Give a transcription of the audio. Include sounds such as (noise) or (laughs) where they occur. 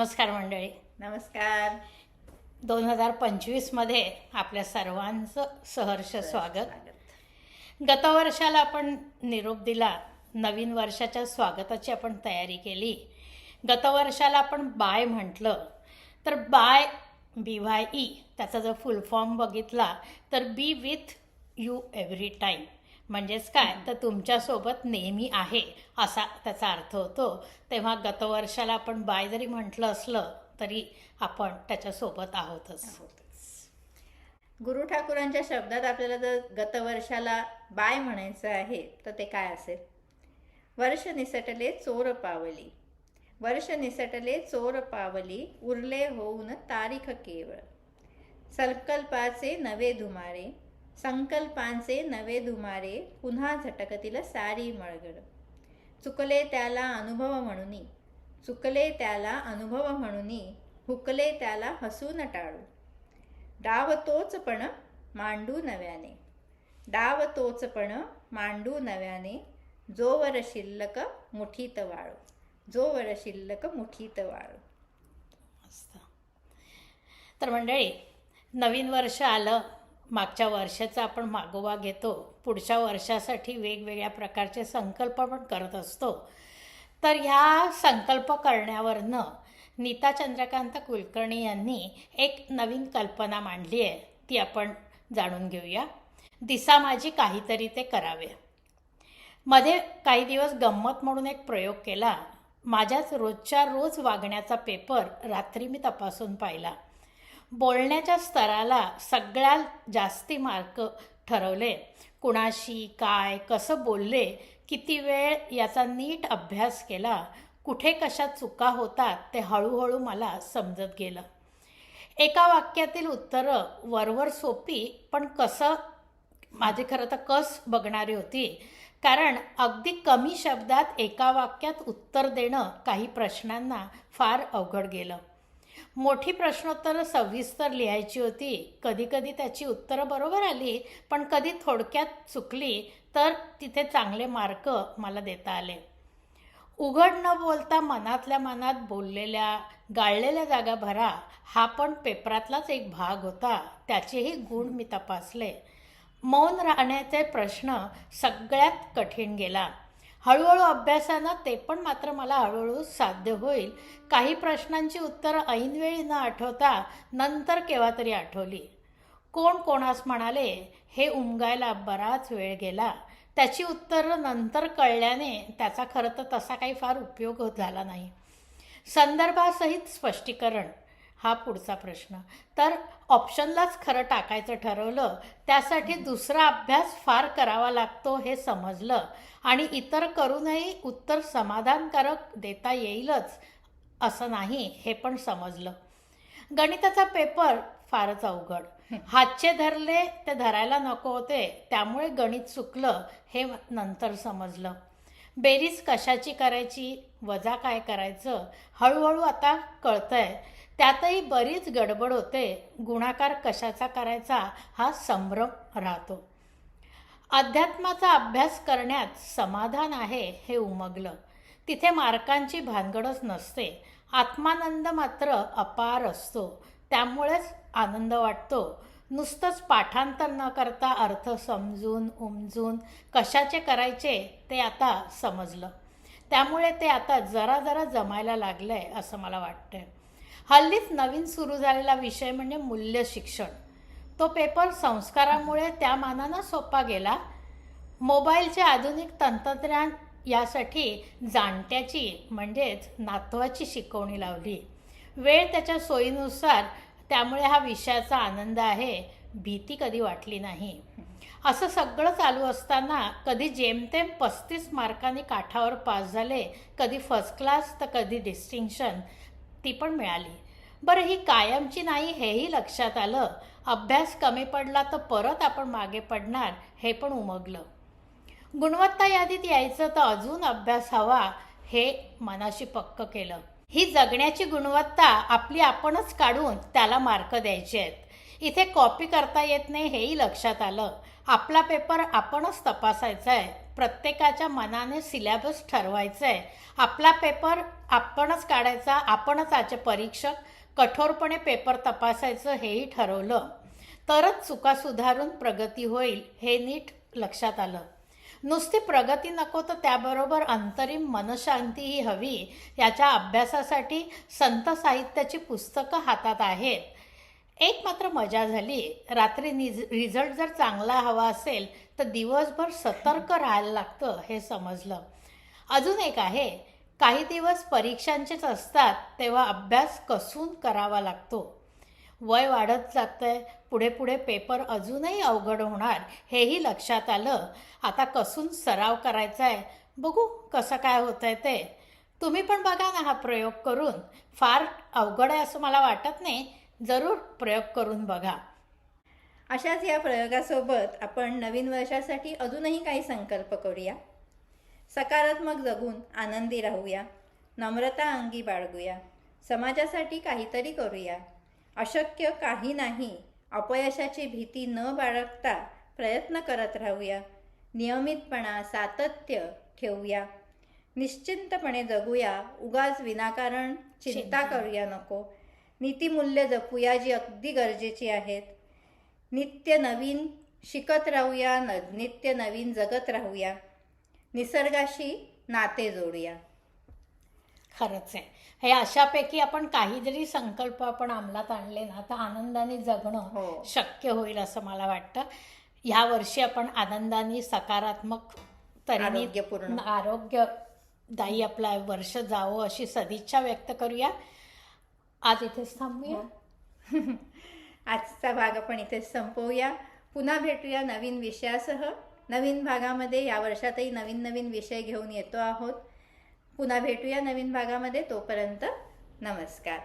नमस्कार मंडळी. नमस्कार. दोन हजार पंचवीसमध्ये आपल्या सर्वांचं सहर्ष स्वागत. गतवर्षाला आपण निरोप दिला नवीन वर्षाच्या स्वागताची आपण तयारी केली. गतवर्षाला आपण बाय म्हटलं तर बाय बी वाय ई त्याचा जर फुल फॉर्म बघितला तर be with you every time म्हणजेच काय? तर तुमच्यासोबत नेहमी आहे असा त्याचा अर्थ होतो. तेव्हा गतवर्षाला आपण बाय जरी म्हटलं असलं तरी आपण त्याच्यासोबत आहोतच. गुरु ठाकूरांच्या शब्दात आपल्याला जर गतवर्षाला बाय म्हणायचं आहे तर ते काय असेल? वर्ष निसटले चोर पावली. वर्ष निसटले चोर पावली उरले होऊन तारीख केवळ. संकल्पाचे नवे धुमारे संकल्पांचे नवे धुमारे पुन्हा झटकतील सारी मळगड. चुकले त्याला अनुभव म्हणून. चुकले त्याला अनुभव म्हणून. हुकले त्याला हसून टाळू डाव तोच पण मांडू नव्याने. डाव तोच पण मांडू नव्याने. जोवर शिल्लक मुठीत वाळू. जोवर शिल्लक मुठीत वाळू. तर मंडळी नवीन वर्ष आलं. मागच्या वर्षाचा आपण मागोवा घेतो. पुढच्या वर्षासाठी वेगवेगळ्या प्रकारचे संकल्प पण करत असतो. तर ह्या संकल्प करण्यावरनं नीता चंद्रकांत कुलकर्णी यांनी एक नवीन कल्पना मांडली आहे. ती आपण जाणून घेऊया. दिसा माझी काहीतरी ते करावे. मध्ये काही दिवस गंमत म्हणून एक प्रयोग केला. माझ्याच रोजच्या रोज वागण्याचा पेपर रात्री मी तपासून पाहिला. बोलण्याच्या स्तराला सगळ्यात जास्ती मार्क ठरवले. कुणाशी काय कसं बोलले किती वेळ याचा नीट अभ्यास केला कुठे कशा चुका होतात ते हळूहळू मला समजत गेलं. एका वाक्यातील उत्तरं वरवर सोपी पण कसं माझी खरं तर कस बघणारी होती. कारण अगदी कमी शब्दात एका वाक्यात उत्तर देणं काही प्रश्नांना फार अवघड गेलं. मोठी प्रश्नोत्तरं सविस्तर लिहायची होती. कधीकधी त्याची उत्तरं बरोबर आली पण कधी थोडक्यात चुकली तर तिथे चांगले मार्क मला देता आले. उघड न बोलता मनातल्या मनात बोललेल्या गाळलेल्या जागा भरा हा पण पेपरातलाच एक भाग होता. त्याचेही गुण मी तपासले. मौन राहण्याचे प्रश्न सगळ्यात कठीण गेला. हळूहळू अभ्यासानं ते पण मात्र मला हळूहळू साध्य होईल. काही प्रश्नांची उत्तरं ऐनवेळी न आठवता नंतर केव्हा तरी आठवली. कोण कोणास म्हणाले हे उमगायला बराच वेळ गेला. त्याची उत्तरं नंतर कळल्याने त्याचा खरं तर तसा काही फार उपयोग झाला नाही. संदर्भासहित स्पष्टीकरण. हा पुढचा प्रश्न. तर ऑप्शनलाच खरं टाकायचं ठरवलं त्यासाठी दुसरा अभ्यास फार करावा लागतो हे समजलं. आणि इतर करूनही उत्तर समाधानकारक देता येईलच असं नाही हे पण समजलं. गणिताचा पेपर फारच अवघड. हातचे धरले ते धरायला नको होते त्यामुळे गणित चुकलं हे नंतर समजलं. बेरीज कशाची करायची? वजा काय करायचं? हळूहळू आता कळतंय. त्यातही बरीच गडबड होते. गुणाकार कशाचा करायचा हा संभ्रम राहतो. अध्यात्माचा अभ्यास करण्यात समाधान आहे हे उमगलं. तिथे मार्कांची भानगडच नसते. आत्मानंद मात्र अपार असतो. त्यामुळेच आनंद वाटतो. नुसतंच पाठांतर न करता अर्थ समजून उमजून कशाचे करायचे ते आता समजलं. त्यामुळे ते आता जरा जरा जमायला लागलं आहे असं मला वाटतंय. हल्लीच नवीन सुरू झालेला विषय म्हणजे मूल्य शिक्षण. तो पेपर संस्कारामुळे त्या मानानं सोपा गेला. मोबाईलचे आधुनिक तंत्रज्ञान यासाठी जाणत्याची म्हणजेच नातवाची शिकवणी लावली. वेळ त्याच्या सोयीनुसार त्यामुळे हा विषयाचा आनंद आहे भीती कधी वाटली नाही. असं सगळं चालू असताना कधी जेमतेम पस्तीस मार्कांनी काठावर पास झाले कधी फर्स्ट क्लास तर कधी डिस्टिंक्शन ती पण मिळाली. बरं ही कायमची नाही हेही लक्षात आलं. अभ्यास कमी पडला तर परत आपण मागे पडणार हे पण उमगलं. गुणवत्ता यादीत यायचं तर अजून अभ्यास हवा हे मनाशी पक्क केलं. ही जगण्याची गुणवत्ता आपली आपणच काढून त्याला मार्क द्यायचे आहेत. इथे कॉपी करता येत नाही हेही लक्षात आलं. आपला पेपर आपणच तपासायचा आहे. प्रत्येकाच्या मनाने सिलेबस ठरवायचा आहे आपला पेपर आपणच काढायचा आपणच आजचे परीक्षक कठोरपणे पेपर तपासायचं हेही ठरवलं. तरच चुका सुधारून प्रगती होईल हे नीट लक्षात आलं. नुसती प्रगती नको तर त्याबरोबर अंतरिम मनशांतीही हवी याच्या अभ्यासासाठी संत साहित्याची पुस्तकं हातात आहेत. एक मात्र मजा झाली. रात्री निज रिझल्ट जर चांगला हवा असेल तर दिवसभर सतर्क राहायला लागतं हे समजलं. अजून एक आहे. काही दिवस परीक्षांचेच असतात तेव्हा अभ्यास कसून करावा लागतो? वय वाढत जातंय पुढे पुढे पेपर अजूनही अवघड होणार हेही लक्षात आलं. आता कसून सराव करायचा आहे बघू कसं काय होतं आहे ते. तुम्ही पण बघा ना हा प्रयोग करून. फार अवघड आहे असं मला वाटत नाही. जरूर प्रयोग करून बघा. अशाच या प्रयोगासोबत आपण नवीन वर्षासाठी अजूनही काही संकल्प करूया. सकारात्मक जगून आनंदी राहूया. नम्रता अंगी बाळगूया. समाजासाठी काहीतरी करूया. अशक्य काही नाही. अपयशाची भीती न बाळगता प्रयत्न करत राहूया. नियमितपणा सातत्य ठेवूया. निश्चिंतपणे जगूया. उगाच विनाकारण चिंता. करूया नको. नीतिमूल्य जपूया जी अगदी गरजेची आहेत. नित्य नवीन शिकत राहूया. न नित्य नवीन जगत राहूया. निसर्गाशी नाते जोडूया. खरंच आहे. हे अशापैकी आपण काही जरी संकल्प आपण अंमलात आणले ना तर आनंदाने जगणं हो. शक्य होईल असं मला वाटतं. ह्या वर्षी आपण आनंदाने सकारात्मक तऱ्हेने आरोग्यपूर्ण. आरोग्यदायी आपलं वर्ष जावं अशी सदिच्छा व्यक्त करूया. आज इथेच थांबूया. (laughs) आजचा भाग आपण इथेच संपवूया. पुन्हा भेटूया नवीन विषयासह. नवीन भागामध्ये या वर्षातही नवीन नवीन विषय घेऊन येतो आहोत. पुन्हा भेटूया नवीन भागामध्ये तोपर्यंत नमस्कार.